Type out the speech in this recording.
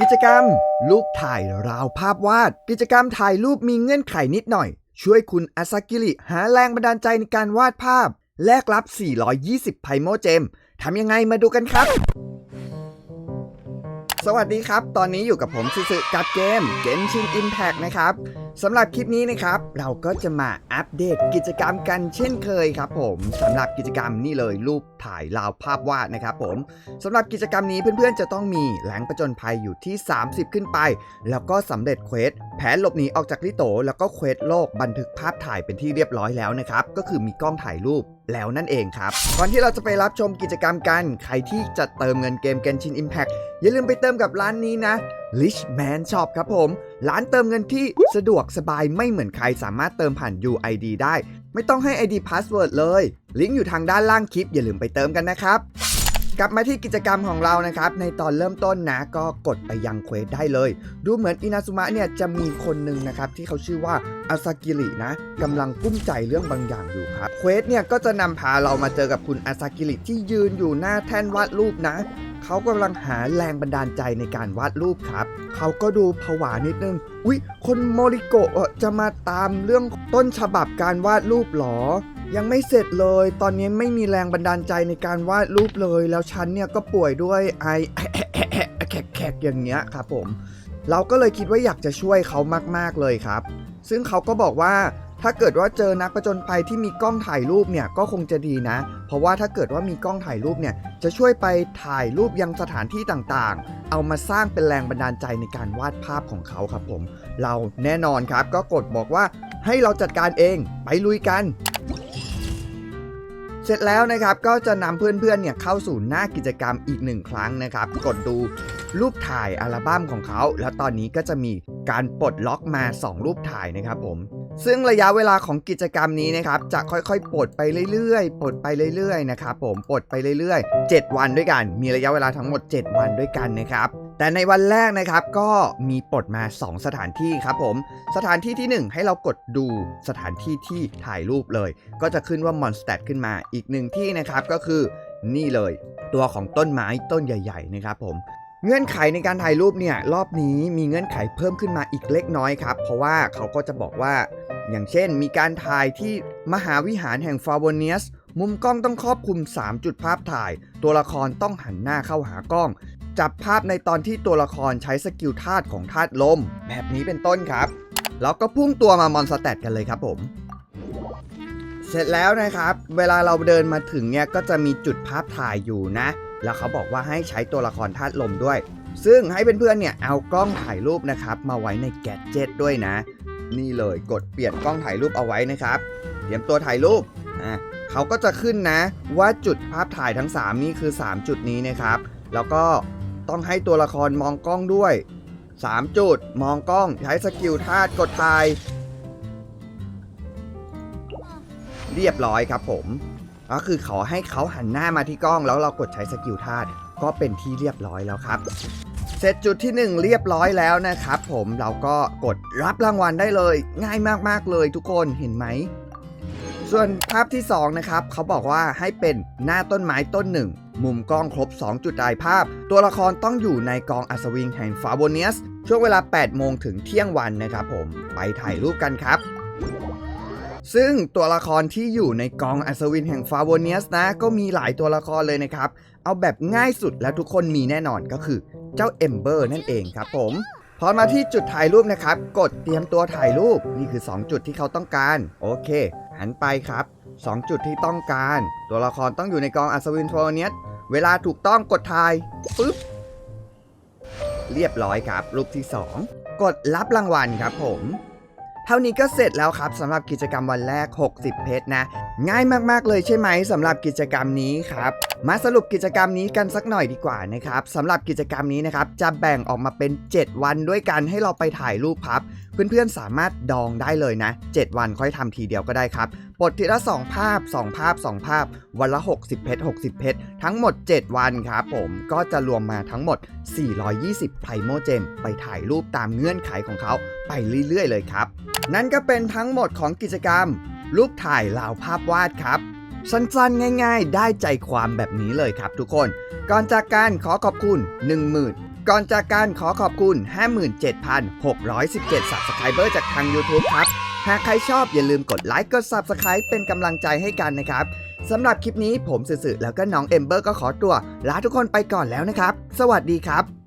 กิจกรรม รูปถ่ายราวภาพวาด กิจกรรมถ่ายรูปมีเงื่อนไขนิดหน่อย ช่วยคุณอาซากิริหาแรงบันดาลใจในการวาดภาพ แลกรับ 420 ไพโมเจมทำยังไงมาดูกันครับ สวัสดีครับ ตอนนี้อยู่กับผมซิซึกับเกม Genshin Impact นะครับสำหรับคลิปนี้นะครับ เราก็จะมาอัปเดตกิจกรรมกันเช่นเคยครับผมสำหรับกิจกรรมนี่เลยรูปถ่ายราวภาพวาดนะครับผมสำหรับกิจกรรมนี้เพื่อนๆ จะต้องมีแหลงประจนภัยอยู่ที่ 30 ขึ้นไป แล้วก็สำเร็จเควสแผนหลบหนีออกจากลิโต แล้วก็เควสโลกบันทึกภาพถ่ายเป็นที่เรียบร้อยแล้วนะครับก็คือมีกล้องถ่ายรูปแล้วนั่นเองครับก่อนที่เราจะไปรับชมกิจกรรมกัน ใครที่จะเติมเงินเกม Genshin Impact อย่าลืมไปเติมกับร้านนี้นะ Rich Man Shop ครับผม ร้านเติมเงินที่สะดวกสบายไม่เหมือนใครสามารถเติมผ่าน UID ได้ ไม่ต้องให้ ID Password เลย ลิงก์อยู่ทางด้านล่างคลิปอย่าลืมไปเติมกันนะครับกลับมาที่กิจกรรมของเรานะครับ ในตอนเริ่มต้นนะก็กดไปยังเควสได้เลย ดูเหมือนอินาซุมะเนี่ยจะมีคนหนึ่งนะครับ ที่เขาชื่อว่าอาซากิรินะกำลังกุ้มใจเรื่องบางอย่างอยู่ครับเควสเนี่ยก็จะนำพาเรามาเจอกับคุณอาซากิริที่ยืนอยู่หน้าแท่นวาดรูปนะ เขากำลังหาแรงบันดาลใจในการวาดรูปครับ เขาก็ดูผวานิดนึง อุ๊ย คนโมริโกะจะมาตามเรื่องต้นฉบับการวาดรูปหรอ ยังไม่เสร็จเลย ตอนนี้ไม่มีแรงบันดาลใจในการวาดรูปเลย แล้วฉันเนี่ยก็ป่วยด้วยไอแขกๆอย่างเงี้ยครับผม เราก็เลยคิดว่าอยากจะช่วยเขามากๆเลยครับ ซึ่งเขาก็บอกว่า ถ้าเกิดว่าเจอนักประจนภัยที่มีกล้องถ่ายรูปเนี่ยก็คงจะดีนะ เพราะว่าถ้าเกิดว่ามีกล้องถ่ายรูปเนี่ยจะช่วยไปถ่ายรูปยังสถานที่ต่างๆ เอามาสร้างเป็นแรงบันดาลใจในการวาดภาพของเขาครับผม เราแน่นอนครับก็กดบอกว่าให้เราจัดการเองไปลุยกันเสร็จแล้วนะครับก็จะนำเพื่อนๆเนี่ยเข้าสู่หน้ากิจกรรมอีกหนึ่งครั้งนะครับ กดดูรูปถ่ายอัลบั้มของเขา แล้วตอนนี้ก็จะมีการปลดล็อกมา 2 รูปถ่ายนะครับผม ซึ่งระยะเวลาของกิจกรรมนี้นะครับจะค่อยๆปลดไปเรื่อยๆปลดไปเรื่อยๆนะครับผมปลดไปเรื่อยๆ 7 วันด้วยกัน มีระยะเวลาทั้งหมด 7 วันด้วยกันนะครับแต่ในวันแรกนะครับก็มีปลดมา 2 สถานที่ครับผม สถานที่ที่ 1 ให้เรากดดูสถานที่ที่ถ่ายรูปเลย ก็จะขึ้นว่ามอนสเตตขึ้นมาอีกหนึ่งที่นะครับก็คือนี่เลย ตัวของต้นไม้ต้นใหญ่ ๆ นะครับผมเงื่อนไขในการถ่ายรูปเนี่ยรอบนี้มีเงื่อนไขเพิ่มขึ้นมาอีกเล็กน้อยครับ เพราะว่าเขาก็จะบอกว่า อย่างเช่น มีการถ่ายที่มหาวิหารแห่งฟาวเนียส มุมกล้องต้องครอบคลุม 3 จุดภาพถ่าย ตัวละครต้องหันหน้าเข้าหากล้อง จับภาพในตอนที่ตัวละครใช้สกิลธาตุของธาตุลม แบบนี้เป็นต้นครับ แล้วก็พุ่งตัวมามอนสเตตกันเลยครับผม เสร็จแล้วนะครับ เวลาเราเดินมาถึงเนี่ยก็จะมีจุดภาพถ่ายอยู่นะ แล้วเขาบอกว่าให้ใช้ตัวละครธาตุลมด้วยซึ่งให้เพื่อนๆเนี่ยเอากล้องถ่ายรูปนะครับมาไว้ในแกดเจ็ตด้วยนะ นี่เลยกดเปลี่ยนกล้องถ่ายรูปเอาไว้นะครับ เตรียมตัวถ่ายรูปอะเขาก็จะขึ้นนะว่าจุดภาพถ่ายทั้ง 3 นี่คือ 3 จุดนี้นะครับ แล้วก็ต้องให้ตัวละครมองกล้องด้วย 3 จุดมองกล้องใช้สกิลธาตุกดถ่าย เรียบร้อยครับผม ก็คือขอให้เขาหันหน้ามาที่กล้อง แล้วเรากดใช้สกิลธาตุก็เป็นที่เรียบร้อยแล้วครับ เสร็จจุดที่ 1 เรียบร้อยแล้วนะครับผมเราก็กดรับรางวัลได้เลย ง่ายมากๆเลยทุกคนเห็นไหม ส่วนภาพที่ 2 นะครับ เขาบอกว่าให้เป็นหน้าต้นไม้ต้นหนึ่งมุมกล้องครบ 2 จุดถ่ายภาพ ตัวละครต้องอยู่ในกองอัศวินแห่งฟาโบเนียส ช่วงเวลา 8 โมงถึงเที่ยงวันนะครับผม ไปถ่ายรูปกันครับ ซึ่งตัวละครที่อยู่ในกองอัศวินแห่งฟาโวเนียสนะ ก็มีหลายตัวละครเลยนะครับ เอาแบบง่ายสุดและทุกคนมีแน่นอนก็คือเจ้าเอมเบอร์นั่นเองครับผมพอมาที่จุดถ่ายรูปนะครับ กดเตรียมตัวถ่ายรูปนี่คือ 2 จุดที่เขาต้องการ โอเค หันไปครับ 2 จุดที่ต้องการ ตัวละครต้องอยู่ในกองอัศวินฟาโวเนียสเวลาถูกต้องกดถ่ายปึ๊บเรียบร้อยครับ รูปที่ 2 กดรับรางวัลครับผม ท่านี้ก็เสร็จแล้วครับสำหรับกิจกรรมวันแรก 60 เพชรนะ ง่ายมากๆเลยใช่ไหมสำหรับกิจกรรมนี้ครับมาสรุปกิจกรรมนี้กันสักหน่อยดีกว่านะครับสำหรับกิจกรรมนี้นะครับจะแบ่งออกมาเป็น 7 วันด้วยกันให้เราไปถ่ายรูปครับ เพื่อนๆสามารถดองได้เลยนะ 7 วันค่อยทำทีเดียวก็ได้ครับปลดทีละ 2 ภาพ 2 ภาพ 2 ภาพ วันละ 60 เพชร 60 เพชร ทั้งหมด 7 วันครับผมก็จะรวมมาทั้งหมด 420ไพโมเจม ไปถ่ายรูปตามเงื่อนไขของเขาไปเรื่อยๆเลยครับ นั่นก็เป็นทั้งหมดของกิจกรรม รูปถ่ายลาวภาพวาดครับ สั้นๆ ง่ายๆ ได้ใจความแบบนี้เลยครับทุกคน ก่อนจากการขอขอบคุณก่อนจากการขอขอบคุณ 57,617 Subscriber จากทาง YouTube ครับ หากใครชอบอย่าลืมกดไลค์กด Subscribe เป็นกำลังใจให้กันนะครับสำหรับคลิปนี้ผมสื่อแล้วก็น้องเอมเบอร์ก็ขอตัวลาทุกคนไปก่อนแล้วนะครับ สวัสดีครับ